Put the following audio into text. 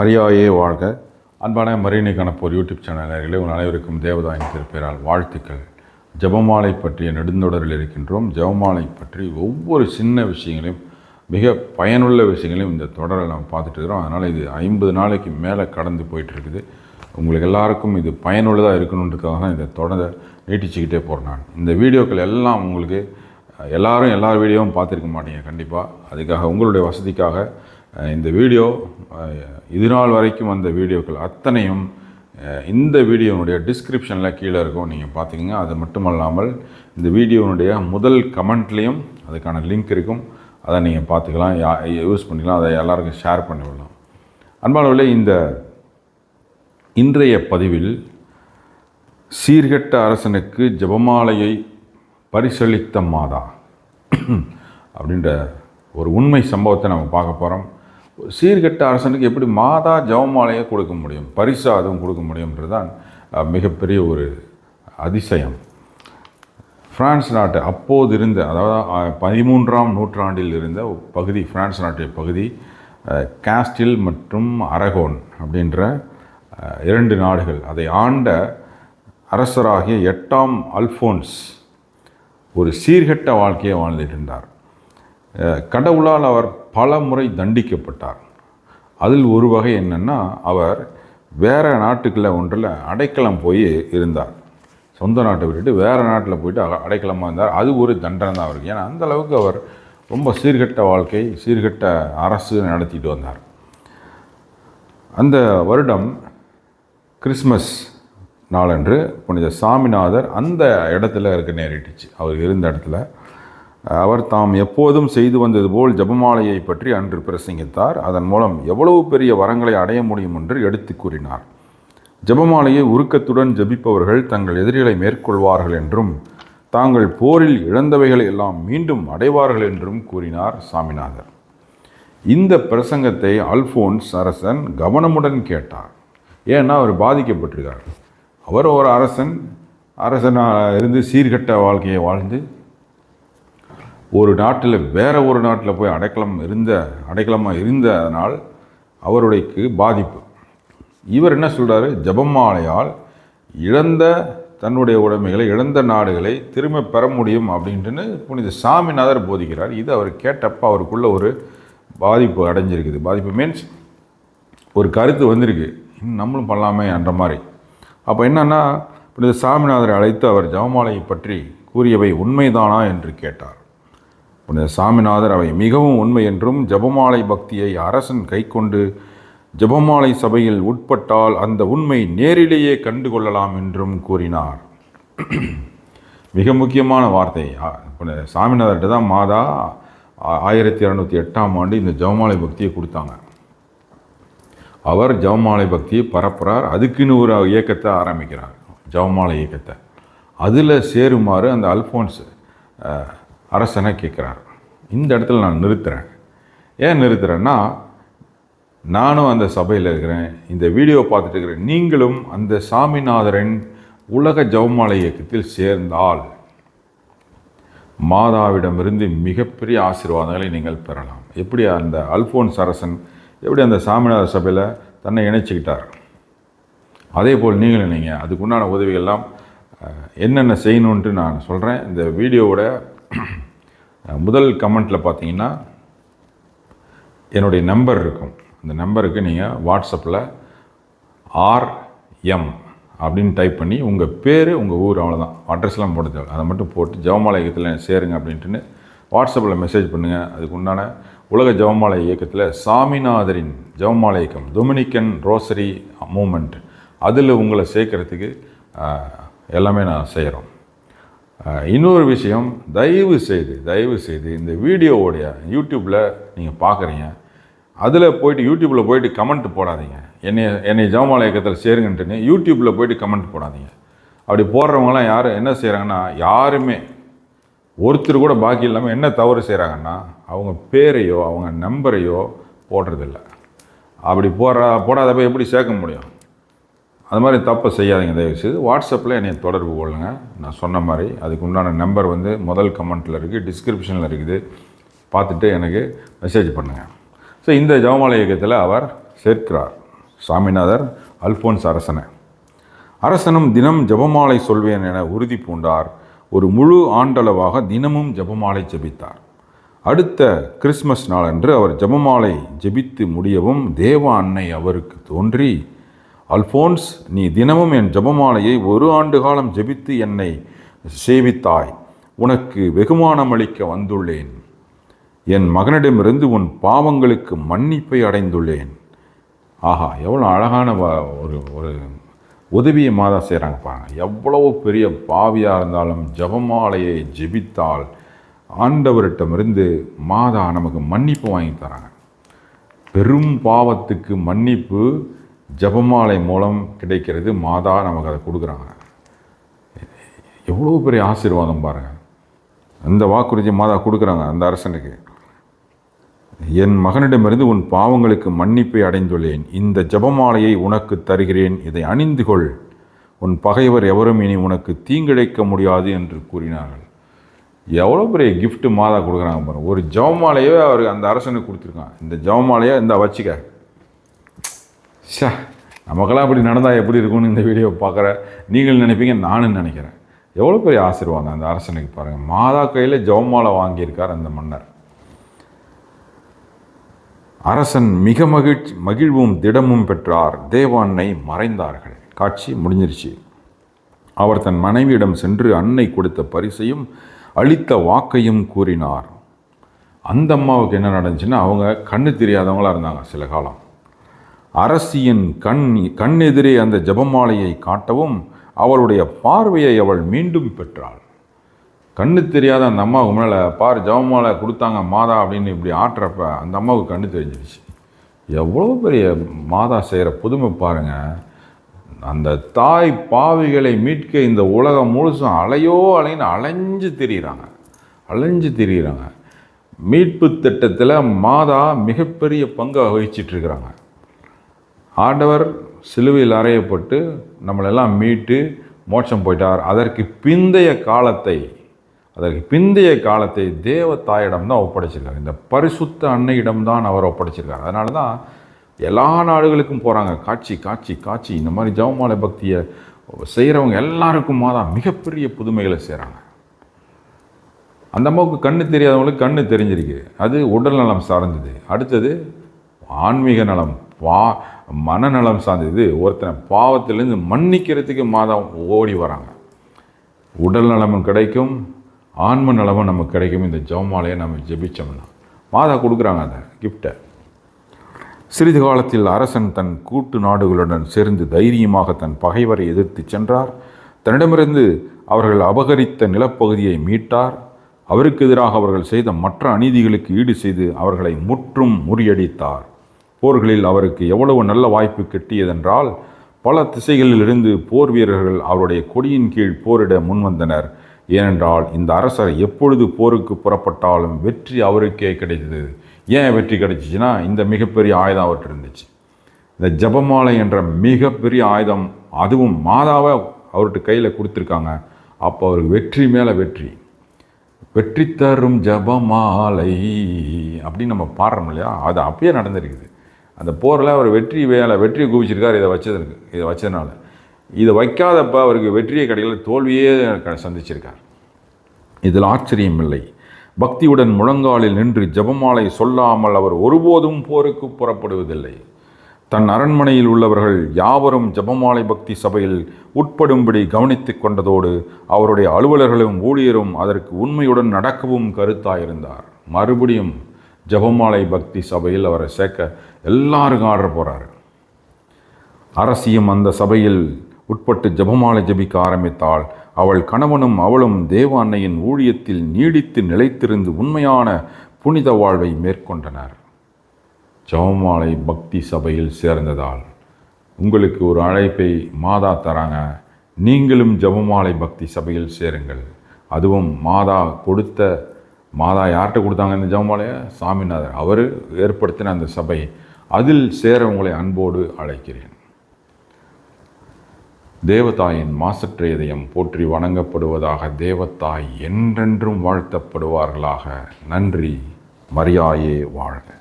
மரியாயே வாழ்க. அன்பான மரியணை கணப்போர் யூடியூப் சேனலர்களே உங்கள் அனைவருக்கும் தேவதாயின் திருப்பெயரால் வாழ்த்துக்கள். ஜெபமாலை பற்றிய நெடுந்தொடரில் இருக்கின்றோம். ஜெபமாலை பற்றி ஒவ்வொரு சின்ன விஷயங்களையும் மிக பயனுள்ள விஷயங்களையும் இந்த தொடரில் நம்ம பார்த்துட்டு இருக்கிறோம். அதனால் இது ஐம்பது நாளைக்கு மேலே கடந்து போயிட்டுருக்குது. உங்களுக்கு எல்லாருக்கும் இது பயனுள்ளதாக இருக்கணுன்றதுக்காக தான் இதை தொடரை நீட்டிச்சுக்கிட்டே போகிறேன் நான். இந்த வீடியோக்கள் எல்லாம் உங்களுக்கு எல்லாரும் எல்லா வீடியோவும் பார்த்துருக்க மாட்டீங்க. கண்டிப்பாக அதுக்காக உங்களுடைய வசதிக்காக இந்த வீடியோ இது நாள் வரைக்கும் வந்த வீடியோக்கள் அத்தனையும் இந்த வீடியோனுடைய டிஸ்கிரிப்ஷனில் கீழே இருக்கும். நீங்கள் பார்த்துக்கிங்க. அது மட்டுமல்லாமல் இந்த வீடியோனுடைய முதல் கமெண்ட்லேயும் அதுக்கான லிங்க் இருக்கும். அதை நீங்கள் பார்த்துக்கலாம். யா யூஸ் பண்ணிக்கலாம். அதை எல்லாருக்கும் ஷேர் பண்ணி விடலாம் அன்பானவர்களே இந்த இன்றைய பதிவில் சீர்கெட்ட அரசனுக்கு ஜெபமாலையை பரிசளித்த மாதா அப்படின்ற ஒரு உண்மை சம்பவத்தை நம்ம பார்க்க போகிறோம் சீர்கெட்ட அரசனுக்கு எப்படி மாதா ஜவமாலையை கொடுக்க முடியும் பரிசா அதுவும் கொடுக்க முடியும்ன்றது தான் மிகப்பெரிய ஒரு அதிசயம். பிரான்ஸ் நாட்டு அப்போது இருந்த அதாவது பதிமூன்றாம் நூற்றாண்டில் இருந்த பகுதி பிரான்ஸ் நாட்டு பகுதி காஸ்டில் மற்றும் அரகோன் அப்படின்ற இரண்டு நாடுகள். அதை ஆண்ட அரசராகிய எட்டாம் அல்ஃபோன்ஸ் ஒரு சீர்கெட்ட வாழ்க்கையை வாழ்ந்துட்டு இருந்தார். கடவுளால் அவர் பல முறை தண்டிக்கப்பட்டார். அதில் ஒரு வகை என்னென்னா அவர் வேறு நாட்டுக்குள்ளே ஒன்றில் அடைக்கலம் போய் இருந்தார். சொந்த நாட்டை விட்டுட்டு வேறு நாட்டில் போயிட்டு அ- அடைக்கலமாக இருந்தார். அது ஒரு தண்டனை தான் அவருக்கு. ஏன்னா அந்த அளவுக்கு அவர் ரொம்ப சீர்கெட்ட வாழ்க்கை சீர்கெட்ட அரசு நடத்திட்டு வந்தார். அந்த வருடம் கிறிஸ்மஸ் நாளன்று புனித சாமிநாதர் அந்த இடத்துல இருக்க நேரிட்டுச்சு. அவர் இருந்த இடத்துல. அவர் தாம் எப்போதும் செய்து வந்தது போல் ஜபமாலையை பற்றி அன்று பிரசங்கித்தார். அதன் மூலம் எவ்வளவு பெரிய வரங்களை அடைய முடியும் என்று எடுத்து கூறினார். ஜெபமாலையை உருக்கத்துடன் ஜபிப்பவர்கள் தங்கள் எதிரிகளை மேற்கொள்வார்கள் என்றும் தாங்கள் போரில் இழந்தவைகளை எல்லாம் மீண்டும் அடைவார்கள் என்றும் கூறினார் சாமிநாதர். இந்த பிரசங்கத்தை அல்போன்ஸ் அரசன் கவனமுடன் கேட்டார். ஏன்னா அவர் பாதிக்கப்பட்டிருக்கார். அவர் ஒரு அரசன் அரசனாக இருந்து சீர்கெட்ட வாழ்க்கையை வாழ்ந்து ஒரு நாட்டில் வேற ஒரு நாட்டில் போய் அடைக்கலம் இருந்த அடைக்கலமாக இருந்ததனால் அவருடையக்கு பாதிப்பு. இவர் என்ன சொல்கிறாரு ஜபமாலையால் இழந்த தன்னுடைய உடைமைகளை இழந்த நாடுகளை திரும்ப பெற முடியும் அப்படின்ட்டுன்னு புனித சாமிநாதர் போதிக்கிறார். இது அவர் கேட்டப்ப அவருக்குள்ள ஒரு பாதிப்பு அடைஞ்சிருக்குது. பாதிப்பு மீன்ஸ் ஒரு கருத்து வந்திருக்கு. இன்னும் நம்மளும் பண்ணலாமே என்ற மாதிரி. அப்போ என்னன்னா புனித சாமிநாதரை அழைத்து அவர் ஜபமாலையை பற்றி கூறியவை உண்மைதானா என்று கேட்டார். புனித சாமிநாதர் அவை மிகவும் உண்மை என்றும் ஜெபமாலை பக்தியை அரசன் கைக்கொண்டு ஜெபமாலை சபையில் உட்பட்டால் அந்த உண்மை நேரிலேயே கண்டு கொள்ளலாம் என்றும் கூறினார். மிக முக்கியமான வார்த்தை. புனித சாமிநாதர்கிட்ட தான் மாதா ஆயிரத்தி இரநூத்தி எட்டாம் ஆண்டு இந்த ஜெபமாலை பக்தியை கொடுத்தாங்க. அவர் ஜெபமாலை பக்தியை பரப்புறார். அதுக்குன்னு ஒரு இயக்கத்தை ஆரம்பிக்கிறார். ஜெபமாலை இயக்கத்தை. அதில் சேருமாறு அந்த அல்ஃபோன்ஸ் அரசனை கேட்குறார். இந்த இடத்துல நான் நிறுத்துறேன். ஏன் நிறுத்துறேன்னா நானும் அந்த சபையில் இருக்கிறேன் இந்த வீடியோ பார்த்துட்டு இருக்கிறேன். நீங்களும் அந்த சாமிநாதரின் உலக ஜவுமாலை இயக்கத்தில் சேர்ந்தால் மாதாவிடமிருந்து மிகப்பெரிய ஆசீர்வாதங்களை நீங்கள் பெறலாம். எப்படி அந்த அல்போன்ஸ் அரசன் எப்படி அந்த சாமிநாதர் சபையில் தன்னை இணைச்சிக்கிட்டார்? அதே போல் நீங்களும் நீங்கள் அதுக்குண்டான உதவிகள்லாம் என்னென்ன செய்யணுன்ட்டு நான் சொல்கிறேன் இந்த வீடியோவோட முதல் கமெண்ட்டில் பார்த்தீங்கன்னா என்னுடைய நம்பர் இருக்கும். அந்த நம்பருக்கு நீங்கள் வாட்ஸ்அப்பில் ஆர்எம் அப்படின்னு டைப் பண்ணி உங்கள் பேர் உங்கள் ஊர் அவ்வளோதான் அட்ரஸ்லாம் போட தேவை. அதை மட்டும் போட்டு ஜவமாலை இயக்கத்தில் சேருங்க அப்படின்ட்டுன்னு வாட்ஸ்அப்பில் மெசேஜ் பண்ணுங்கள் அதுக்கு உண்டான உலக ஜவமாலை இயக்கத்தில் சாமிநாதரின் ஜவமாலை இயக்கம் டொமினிக்கன் ரோசரி மூமெண்ட் அதில் உங்களை சேர்க்கறதுக்கு எல்லாமே நான் செய்கிறோம் இன்னொரு விஷயம் தயவு செய்து தயவு செய்து இந்த வீடியோவுடைய யூடியூப்பில் நீங்கள் பார்க்குறீங்க அதில் போயிட்டு யூடியூப்பில் போயிட்டு கமெண்ட் போடாதீங்க. என்னை என்னை ஜவமால இயக்கத்தில் சேருங்கன்ட்டுன்னு யூடியூப்பில் போயிட்டு கமெண்ட் போடாதீங்க. அப்படி போடுறவங்களாம் யார் என்ன செய்கிறாங்கன்னா யாருமே ஒருத்தர் கூட பாக்கி இல்லாமல் என்ன தவறு செய்கிறாங்கன்னா அவங்க பேரையோ அவங்க நம்பரையோ போடுறதில்ல. அப்படி போடுற போடாதப்ப எப்படி சேர்க்க முடியும்? அது மாதிரி தப்பை செய்யாதீங்க தயவுசெய்து. வாட்ஸ்அப்பில் என்னை தொடர்பு கொள்ளுங்கள் நான் சொன்ன மாதிரி அதுக்கு உண்டான நம்பர் வந்து முதல் கமெண்ட்டில் இருக்குது டிஸ்கிரிப்ஷனில் இருக்குது. பார்த்துட்டு எனக்கு மெசேஜ் பண்ணுங்கள் ஸோ இந்த ஜெபமாலை இயக்கத்தில் அவர் சேர்க்கிறார். சாமிநாதர் அல்போன்ஸ் அரசனை. அரசனும் தினம் ஜெபமாலை சொல்வேன் என உறுதி பூண்டார். ஒரு முழு ஆண்டளவாக தினமும் ஜெபமாலை ஜெபித்தார். அடுத்த கிறிஸ்மஸ் நாளன்று அவர் ஜெபமாலை ஜெபித்து முடியவும் தேவ அன்னை அவருக்கு தோன்றி அல்போன்ஸ் நீ தினமும் என் ஜெபமாலையை ஒரு ஆண்டு காலம் ஜெபித்து என்னை சேவித்தாய். உனக்கு வெகுமானம் அளிக்க வந்துள்ளேன். என் மகனிடமிருந்து உன் பாவங்களுக்கு மன்னிப்பை அடைந்துள்ளேன். ஆஹா எவ்வளோ அழகான வ- ஒரு ஒரு உதவியை மாதா செய்கிறாங்க பாருங்க. எவ்வளவு பெரிய பாவியாக இருந்தாலும் ஜெபமாலையை ஜெபித்தால் ஆண்டவரிடமிருந்து மாதா நமக்கு மன்னிப்பு வாங்கி தராங்க. பெரும் பாவத்துக்கு மன்னிப்பு ஜெபமாலை மூலம் கிடைக்கிறது மாதா நமக்கு அதை கொடுக்குறாங்க. எவ்வளோ பெரிய ஆசீர்வாதம் பாருங்கள் அந்த வாக்குறுதி மாதா கொடுக்குறாங்க அந்த அரசனுக்கு. என் மகனிடமிருந்து உன் பாவங்களுக்கு மன்னிப்பை அடைந்துள்ளேன். இந்த ஜெபமாலையை உனக்கு தருகிறேன். இதை அணிந்து கொள். உன் பகைவர் எவரும் இனி உனக்கு தீங்கிழைக்க முடியாது என்று கூறினார்கள். எவ்வளோ பெரிய கிஃப்ட்டு மாதா கொடுக்குறாங்க பாருங்கள் ஒரு ஜெபமாலையே அவர் அந்த அரசனுக்கு கொடுத்துருக்கான் இந்த ஜெபமாலையை இந்த வச்சுக்க. ஷா நமக்கெல்லாம் இப்படி நடந்தால் எப்படி இருக்கும்னு இந்த வீடியோ பார்க்குற? நீங்கள் நினைப்பீங்க நானும் நினைக்கிறேன். எவ்வளோ பெரிய ஆசீர்வாதம் அந்த அரசனுக்கு பாருங்கள் மாதா கையில் ஜவமாலை வாங்கியிருக்கார் அந்த மன்னர். அரசன் மிக மகிழ்ச்சி மகிழ்வும் திடமும் பெற்றார். தேவான்னை மறைந்தார்கள். காட்சி முடிஞ்சிருச்சு. அவர் தன் மனைவியிடம் சென்று அன்னை கொடுத்த பரிசையும் அளித்த வாக்கையும் கூறினார். அந்த அம்மாவுக்கு என்ன நடந்துச்சுன்னா அவங்க கண்ணு தெரியாதவங்களாக இருந்தாங்க சில காலம். அரசியின் கண் கண் எதிரே அந்த ஜெபமாலையை காட்டவும் அவளுடைய பார்வையை அவள் மீண்டும் பெற்றாள். கண்ணு தெரியாத அந்த அம்மாவுக்கு மேலே பார் ஜெபமாலை கொடுத்தாங்க மாதா அப்படின்னு இப்படி ஆட்டுறப்ப அந்த அம்மாவுக்கு கண்ணு தெரிஞ்சிருச்சு. எவ்வளோ பெரிய மாதா செய்கிற புதுமை பாருங்க. அந்த தாய் பாவிகளை மீட்க இந்த உலகம் முழுசும் அலையோ அலைன்னு அலைஞ்சு திரியிறாங்க. அலைஞ்சு திரியிறாங்க. மீட்பு திட்டத்தில் மாதா மிகப்பெரிய பங்கை வகிச்சிட்டு இருக்கிறாங்க ஆண்டவர் சிலுவையில் அறையப்பட்டு நம்மளெல்லாம் மீட்டு மோட்சம் போயிட்டார். அதற்கு பிந்தைய காலத்தை அதற்கு பிந்தைய காலத்தை தேவ தாயிடம் தான் ஒப்படைச்சிருக்காரு. இந்த பரிசுத்த அன்னையிடம் தான் அவர் ஒப்படைச்சிருக்காரு. அதனால தான் எல்லா நாடுகளுக்கும் போகிறாங்க காட்சி காட்சி காட்சி. இந்த மாதிரி ஜெபமாலை பக்தியை செய்கிறவங்க எல்லாருக்கும் மாதா மிகப்பெரிய புதுமைகளை செய்கிறாங்க அந்த அம்மாவுக்கு கண்ணு தெரியாதவங்களுக்கு கண்ணு தெரிஞ்சிருக்கு. அது உடல் நலம் சார்ந்தது. அடுத்தது ஆன்மீக நலம். பா மனநலம் சார்ந்தது. ஒருத்தனை பாவத்திலேருந்து மன்னிக்கிறதுக்கு மாதம் ஓடி வராங்க. உடல் நலமும் கிடைக்கும் ஆன்ம நலமும் நமக்கு கிடைக்கும். இந்த ஜெபமாலையை நம்ம ஜெபிச்சோம்னா. மாதா கொடுக்குறாங்க அந்த கிஃப்டை சிறிது காலத்தில் அரசன் தன் கூட்டு நாடுகளுடன் சேர்ந்து தைரியமாக தன் பகைவரை எதிர்த்து சென்றார். தன்னிடமிருந்து அவர்கள் அபகரித்த நிலப்பகுதியை மீட்டார். அவருக்கு எதிராக அவர்கள் செய்த மற்ற அநீதிகளுக்கு ஈடு செய்து அவர்களை முற்றும் முறியடித்தார். போர்களில் அவருக்கு எவ்வளவு நல்ல வாய்ப்பு கிட்டியதென்றால் பல திசைகளிலிருந்து போர் வீரர்கள் அவருடைய கொடியின் கீழ் போரிட முன்வந்தனர். ஏனென்றால் இந்த அரசர் எப்பொழுது போருக்கு புறப்பட்டாலும் வெற்றி அவருக்கே கிடைத்தது. ஏன் வெற்றி கிடைச்சிச்சுன்னா இந்த மிகப்பெரிய ஆயுதம் அவர்கிட்ட இருந்துச்சு. இந்த ஜபமாலை என்ற மிகப்பெரிய ஆயுதம் அதுவும் மாதாவை அவர்கிட்ட கையில் கொடுத்துருக்காங்க. அப்போ அவருக்கு வெற்றி மேலே வெற்றி. வெற்றி தரும் ஜபமாலை அப்படின்னு நம்ம பாடுறோம் இல்லையா? அது அப்பயே நடந்திருக்குது. அந்த போரில் அவர் வெற்றி வேலை வெற்றியை குவிச்சிருக்கார் இதை வச்சதுக்கு இதை வச்சதுனால. இதை வைக்காதப்ப அவருக்கு வெற்றியை கிடைக்கல தோல்வியே சந்திச்சிருக்கார். இதில் ஆச்சரியமில்லை பக்தியுடன் முழங்காலில் நின்று ஜெபமாலை சொல்லாமல் அவர் ஒருபோதும் போருக்கு புறப்படுவதில்லை. தன் அரண்மனையில் உள்ளவர்கள் யாவரும் ஜெபமாலை பக்தி சபையில் உட்படும்படி கவனித்து கொண்டதோடு அவருடைய அலுவலர்களும் ஊழியரும் அதற்கு உண்மையுடன் நடக்கவும் கருத்தாயிருந்தார். மறுபடியும் ஜெபமாலை பக்தி சபையில் அவரை சேர்க்க எல்லாருக்கும் ஆர்டர் போகிறாரு அரசியும் அந்த சபையில் உட்பட்டு ஜெபமாலை ஜபிக்க ஆரம்பித்தாள் அவள் கணவனும் அவளும் தேவ அன்னையின் ஊழியத்தில் நீடித்து நிலைத்திருந்து உண்மையான புனித வாழ்வை மேற்கொண்டனர். ஜெபமாலை பக்தி சபையில் சேர்ந்ததால் உங்களுக்கு ஒரு அழைப்பை மாதா தராங்க. நீங்களும் ஜெபமாலை பக்தி சபையில் சேருங்கள். அதுவும் மாதா கொடுத்த மாதா யார்கிட்ட கொடுத்தாங்க இந்த ஜெபமாலையை சாமிநாதர். அவர் ஏற்படுத்தின அந்த சபை. அதில் சேர உங்களை அன்போடு அழைக்கிறேன். தேவதாயின் மாசற்ற இதயம் போற்றி வணங்கப்படுவதாக தேவதாய் என்றென்றும் வாழ்த்தப்படுவார்களாக. நன்றி. மரியாயே வாழ்க.